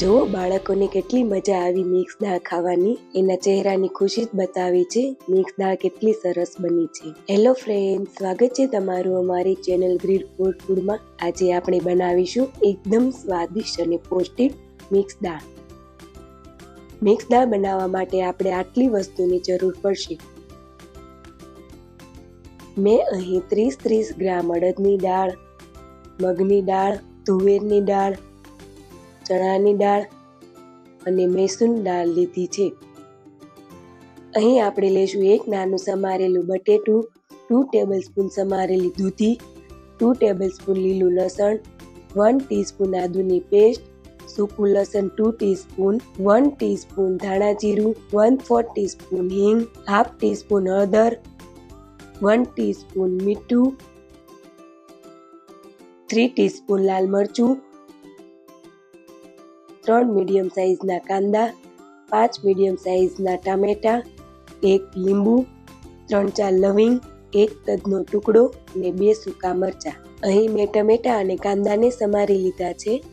જુઓ, બાળકોને કેટલી મજા આવી મિક્સ દાળ ખાવાની. એના ચહેરાની ખુશી જ બતાવી છે મિક્સ દાળ કેટલી સરસ બની છે. હેલો ફ્રેન્ડ સ્વાગત છે તમારું અમારી ચેનલ ગ્રીડ ફૂડ ફૂડમાં. આજે આપણે બનાવીશું એકદમ સ્વાદિષ્ટ અને પૌષ્ટિક મિક્સ દાળ. મિક્સ દાળ બનાવવા માટે આપણે આટલી વસ્તુની જરૂર પડશે. મેં અહીં ત્રીસ ત્રીસ ગ્રામ અડદની દાળ, મગની દાળ, તુવેરની દાળ ચણાની દાળ અને મેસૂન દાળ લીધી છે. અહીં આપણે લઈશું એક નાનું સમારેલું બટેટું ટુ ટેબલ સ્પૂન સમારેલી દૂધી ટુ ટેબલ સ્પૂન લીલું લસણ વન ટીસ્પૂન આદુની પેસ્ટ સૂકું લસણ ટુ ટીસ્પૂન વન ટીસ્પૂન ધાણા જીરું વન ફોર ટીસ્પૂન હિંગ હાફ ટીસ્પૂન હળદર વન ટીસ્પૂન મીઠું થ્રી ટીસ્પૂન લાલ મરચું ત્રણ મીડિયમ સાઇઝના કાંદા, પાંચ મીડિયમ સાઇઝના ટામેટાં, એક લીંબુ, ત્રણ ચાર લવિંગ, એક તજનો ટુકડો અને બે સૂકા મરચાં. અહીં મેં ટમેટા અને કાંદાને સમારી લીધા છે.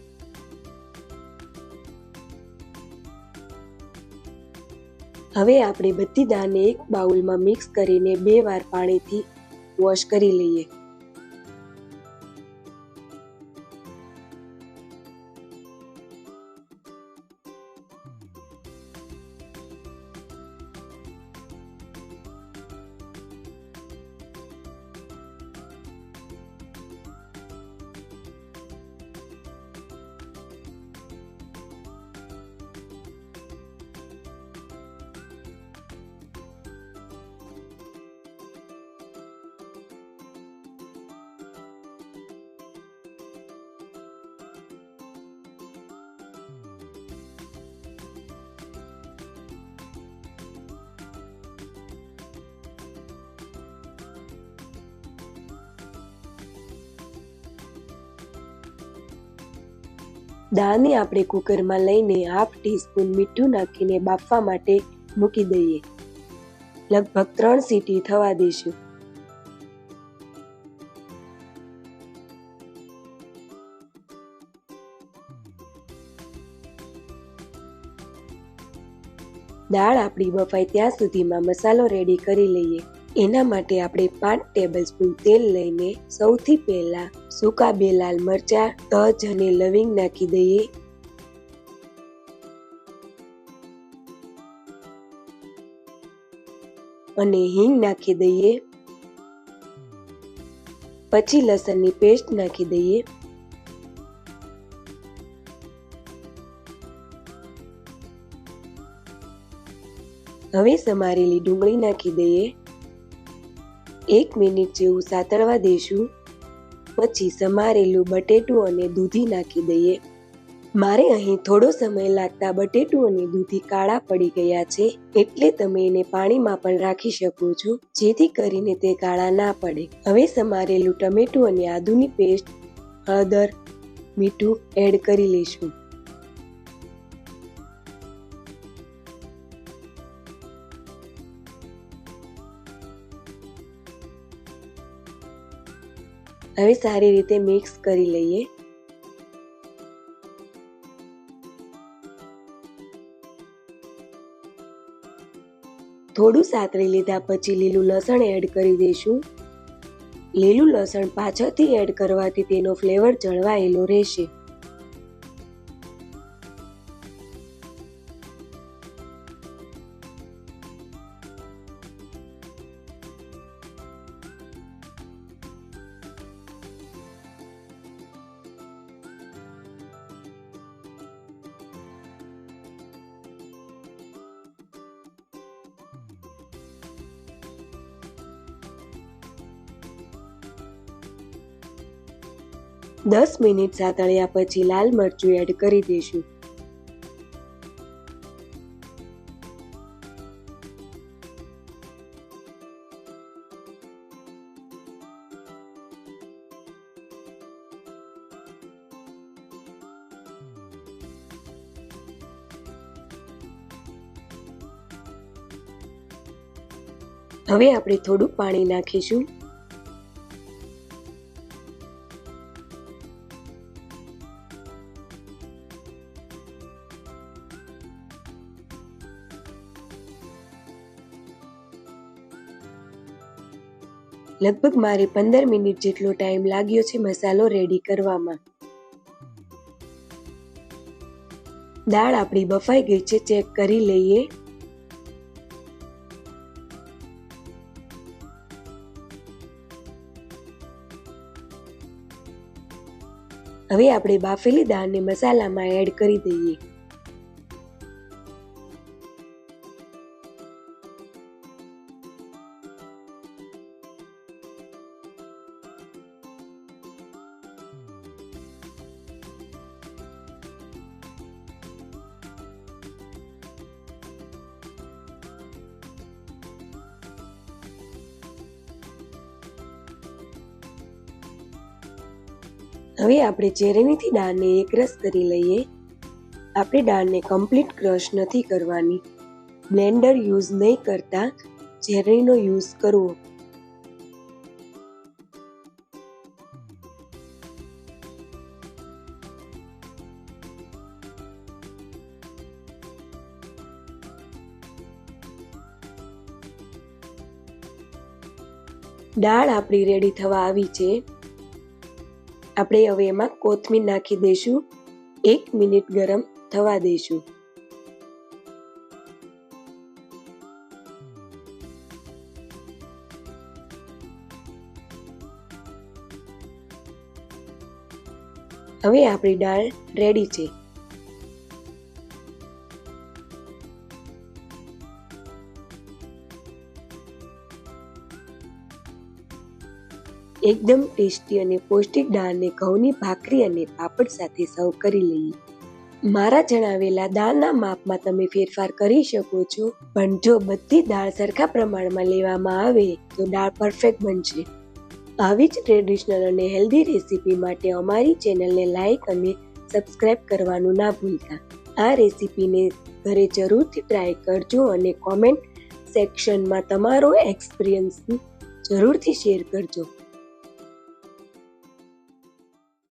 હવે આપણે બધી દાળને એક બાઉલમાં મિક્સ કરીને બે વાર પાણીથી વોશ કરી લઈએ. દાળને આપણે કુકરમાં લઈને હાફ ટીસ્પૂન મીઠું નાખીને બાફવા માટે મૂકી દઈએ. લગભગ ત્રણ સીટી થવા દઈશું દાળ આપણી બફાય ત્યાં સુધીમાં મસાલો રેડી કરી લઈએ. એના માટે આપણે પાંચ ટેબલ સ્પૂન તેલ લઈને સૌથી પહેલા સૂકા બે લાલ મરચા, તજ અને લવિંગ નાખી દઈએ. અને હિંગ નાખી દઈએ. પછી લસણની પેસ્ટ નાખી દઈએ. હવે સમારેલી ડુંગળી નાખી દઈએ. એક મિનિટ જેવું સાતળવા દઈશું. પછી સમારેલું બટેટું અને દૂધી નાખી દઈએ. મારે અહીં થોડો સમય લાગતા બટેટું અને દૂધી કાળા પડી ગયા છે, એટલે તમે એને પાણીમાં પણ રાખી શકો છો, જેથી કરીને તે કાળા ના પડે. હવે સમારેલું ટમેટું અને આદુની પેસ્ટ, હળદર, મીઠું એડ કરી લઈશું. હવે સારી રીતે મિક્સ કરી લઈએ. થોડું સાતરી લીધા પછી લીલું લસણ એડ કરી દઈશું. લીલું લસણ પાછળથી એડ કરવાથી તેનો ફ્લેવર જળવાયેલો રહેશે. દસ મિનિટ સાતળ્યા પછી લાલ મરચું એડ કરી દઈશું. હવે આપણે થોડું પાણી નાખીશું. લગભગ મારે પંદર મિનિટ જેટલો ટાઈમ લાગ્યો છે મસાલો રેડી કરવામાં. દાળ આપણી બફાઈ ગઈ છે, ચેક કરી લઈએ. હવે આપણે બાફેલી દાળને મસાલામાં એડ કરી દઈએ. હવે આપણે ચેરણીથી દાળને એકરસ કરી લઈએ. આપણે દાળને કમ્પ્લીટ ક્રશ નથી કરવાની. બ્લેન્ડર યુઝ નહીં કરતા ચેરણીનો યુઝ કરવો. દાળ આપણી રેડી થવા આવી છે. આપણે હવે એમાં કોથમીર નાખી દઈશું. એક મિનિટ ગરમ થવા દઈશું. હવે આપણી દાળ રેડી છે. એકદમ ટેસ્ટી અને પૌષ્ટિક દાળને ઘઉંની ભાખરી અને પાપડ સાથે સર્વ કરી લઈએ. મારા જણાવેલા દાળના માપમાં તમે ફેરફાર કરી શકો છો, પણ જો બધી દાળ સરખા પ્રમાણમાં લેવામાં આવે, તો દાળ પરફેક્ટ બનશે. આવી જ ટ્રેડિશનલ અને હેલ્ધી રેસીપી માટે અમારી ચેનલને લાઇક અને સબસ્ક્રાઇબ કરવાનું ના ભૂલતા. આ રેસીપીને ઘરે જરૂરથી ટ્રાય કરજો અને કોમેન્ટ સેક્શનમાં તમારો એક્સપિરિયન્સ જરૂરથી શેર કરજો.